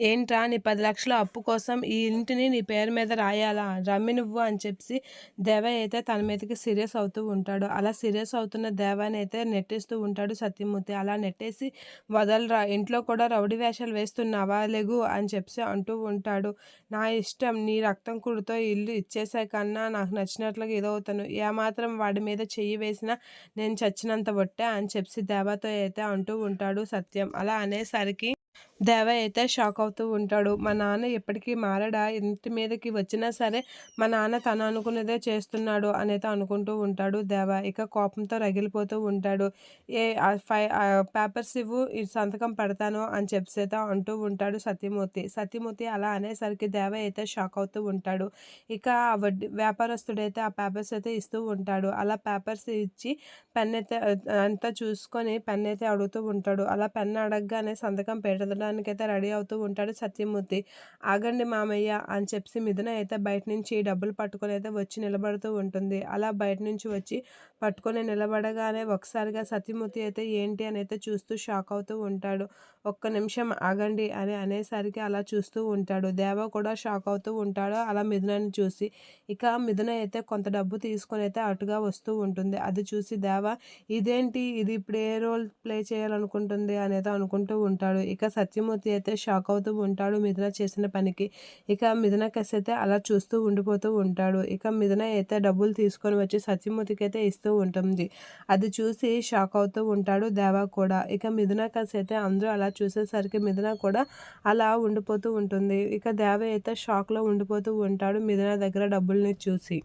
ఏంట్రా నీ పది లక్షల అప్పు కోసం ఈ ఇంటిని నీ పేరు మీద రాయాలా? రమ్మి నువ్వు అని చెప్పి దేవ అయితే తన మీదకి సీరియస్ అవుతూ ఉంటాడు. అలా సీరియస్ అవుతున్న దేవాని అయితే నెట్టేస్తూ ఉంటాడు సత్యమూర్తి. అలా నెట్టేసి వదలరా ఇంట్లో కూడా రౌడీ వేషాలు వేస్తున్నావా? లేగు అని చెప్పి అంటూ ఉంటాడు. నా ఇష్టం నీ రక్తం కుడితో ఇల్లు ఇచ్చేసే కన్నా నాకు నచ్చినట్లుగా ఇదవుతాను ఏమాత్రం వాడి మీద చెయ్యి వేసినా నేను చచ్చినంత బొట్టే అని చెప్పి దేవతో అయితే అంటూ ఉంటాడు సత్యం. అలా అనేసరికి దేవ అయితే షాక్ అవుతూ ఉంటాడు. మా నాన్న ఎప్పటికీ మారడా? ఇంటి మీదకి వచ్చినా సరే మా నాన్న తను అనుకున్నదే చేస్తున్నాడు అనేది అనుకుంటూ ఉంటాడు దేవ. ఇక కోపంతో రగిలిపోతూ ఉంటాడు. ఏ ఫై పేపర్స్ ఇవ్వు ఈ సంతకం పెడతాను అని చెప్పేత అంటూ ఉంటాడు సత్యమూర్తి. సత్యమూర్తి అలా అనేసరికి దేవ అయితే షాక్ అవుతూ ఉంటాడు. ఇక ఆ వడ్డీ వ్యాపారస్తుడైతే ఆ పేపర్స్ అయితే ఇస్తూ ఉంటాడు. అలా పేపర్స్ ఇచ్చి పెన్ అయితే అంతా చూసుకొని పెన్ అయితే అడుగుతూ ఉంటాడు. అలా పెన్ అడగగానే సంతకం పెట్టడం వెళ్ళడానికైతే రెడీ అవుతూ ఉంటాడు సత్యమూర్తి. ఆగండి మామయ్య అని చెప్పి మిథున అయితే బయట నుంచి డబ్బులు పట్టుకొని అయితే వచ్చి నిలబడుతూ ఉంటుంది. అలా బయట నుంచి వచ్చి పట్టుకొని నిలబడగానే ఒకసారిగా సత్యమూర్తి అయితే ఏంటి అని అయితే చూస్తూ షాక్ అవుతూ ఉంటాడు. ఒక్క నిమిషం ఆగండి అని అనేసరికి అలా చూస్తూ ఉంటాడు. దేవ కూడా షాక్ అవుతూ ఉంటాడు అలా మిథునని చూసి. ఇక మిథున అయితే కొంత డబ్బు తీసుకొని అయితే అటుగా వస్తూ ఉంటుంది. అది చూసి దేవ ఇదేంటి? ఇది ఇప్పుడు ఏ రోల్ ప్లే చేయాలనుకుంటుంది? అనేది అనుకుంటూ ఉంటాడు. ఇక సత్య సత్యమూర్తి అయితే షాక్ అవుతూ ఉంటాడు. మిథున చేసిన పనికి ఇక మిథున కసి అయితే అలా చూస్తూ ఉండిపోతూ ఉంటాడు. ఇక మిథున అయితే డబ్బులు తీసుకొని వచ్చి సత్యమూర్తికి అయితే ఇస్తూ ఉంటుంది. అది చూసి షాక్ అవుతూ ఉంటాడు దేవా కూడా. ఇక మిథున కసి అయితే అందరూ అలా చూసేసరికి మిథున కూడా అలా ఉండిపోతూ ఉంటుంది. ఇక దేవ అయితే షాక్లో ఉండిపోతూ ఉంటాడు మిథున దగ్గర డబ్బుల్ని చూసి.